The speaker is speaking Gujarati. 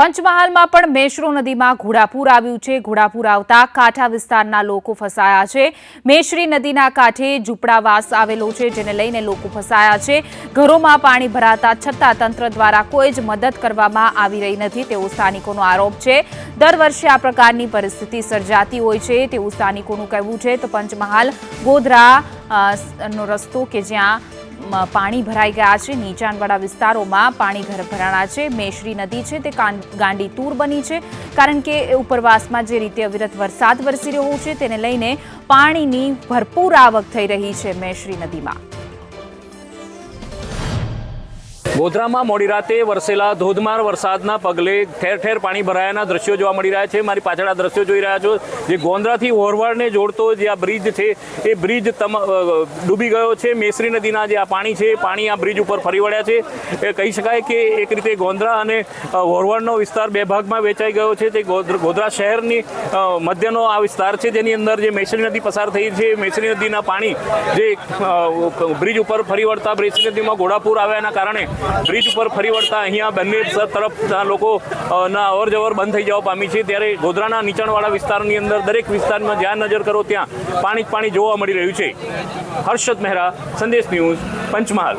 પંચમહાલમાં પણ મેશ્રો નદીમાં ઘોડાપૂર આવ્યું છે. ઘોડાપૂર આવતા કાંઠા વિસ્તારના લોકો ફસાયા છે. મેશ્રી નદીના કાંઠે ઝૂંપડાવાસ આવેલો છે, જેને લઈને લોકો ફસાયા છે. ઘરોમાં પાણી ભરાતા છતાં તંત્ર દ્વારા કોઈ જ મદદ કરવામાં આવી રહી નથી. તેવો સ્થાનિકોનો આરોપ છે. દર વર્ષે આ પ્રકારની પરિસ્થિતિ સર્જાતી હોય છે. તેવું સ્થાનિકોનું કહેવું છે. તો પંચમહાલ ગોધરા નો રસ્તો કે જ્યાં પાણી ભરાઈ ગયા છે. નીચાણવાળા વિસ્તારોમાં પાણી ભરાણા છે. મેશ્રી નદી છે તે ગાંડી તૂર બની છે. કારણ કે ઉપરવાસમાં જે રીતે અવિરત વરસાદ વરસી રહ્યો છે તેને લઈને પાણીની ભરપૂર આવક થઈ રહી છે મેશ્રી નદીમાં. ગોધરામાં મોડી રાતે વરસેલા ધોધમાર વરસાદના પગલે ઠેર ઠેર પાણી ભરાયાના દ્રશ્યો જોવા મળી રહ્યા છે. મારી પાછળ આ દ્રશ્યો જોઈ રહ્યા છો જે ગોંધરાથી ઓરવાડને જોડતો જે આ બ્રિજ છે, એ બ્રિજ તમ ડૂબી ગયો છે. મેસરી નદીના જે આ પાણી છે પાણી આ બ્રિજ ઉપર ફરી વળ્યા છે. એ કહી શકાય કે એક રીતે ગોંધરા અને ઓરવાડનો વિસ્તાર બે ભાગમાં વેચાઈ ગયો છે. તે ગોધ- ગોધરા શહેરની મધ્યનો આ વિસ્તાર છે. જેની અંદર જે મેસરી નદી પસાર થઈ છે, મેસરી નદીના પાણી જે બ્રિજ ઉપર ફરી વળતા મેસરી નદીમાં ઘોડાપુર આવ્યાના કારણે બ્રિજ ઉપર ફરી વળતા અહીંયા બંને તરફના લોકો ના અવર જવર બંધ થઈ જવા પામી છે. ત્યારે ગોધરાના નીચાણવાળા વિસ્તારની અંદર દરેક વિસ્તારમાં જ્યાં નજર કરો ત્યાં પાણી જ પાણી જોવા મળી રહ્યું છે. હર્ષદ મહેરા, સંદેશ ન્યૂઝ પંચમહાલ.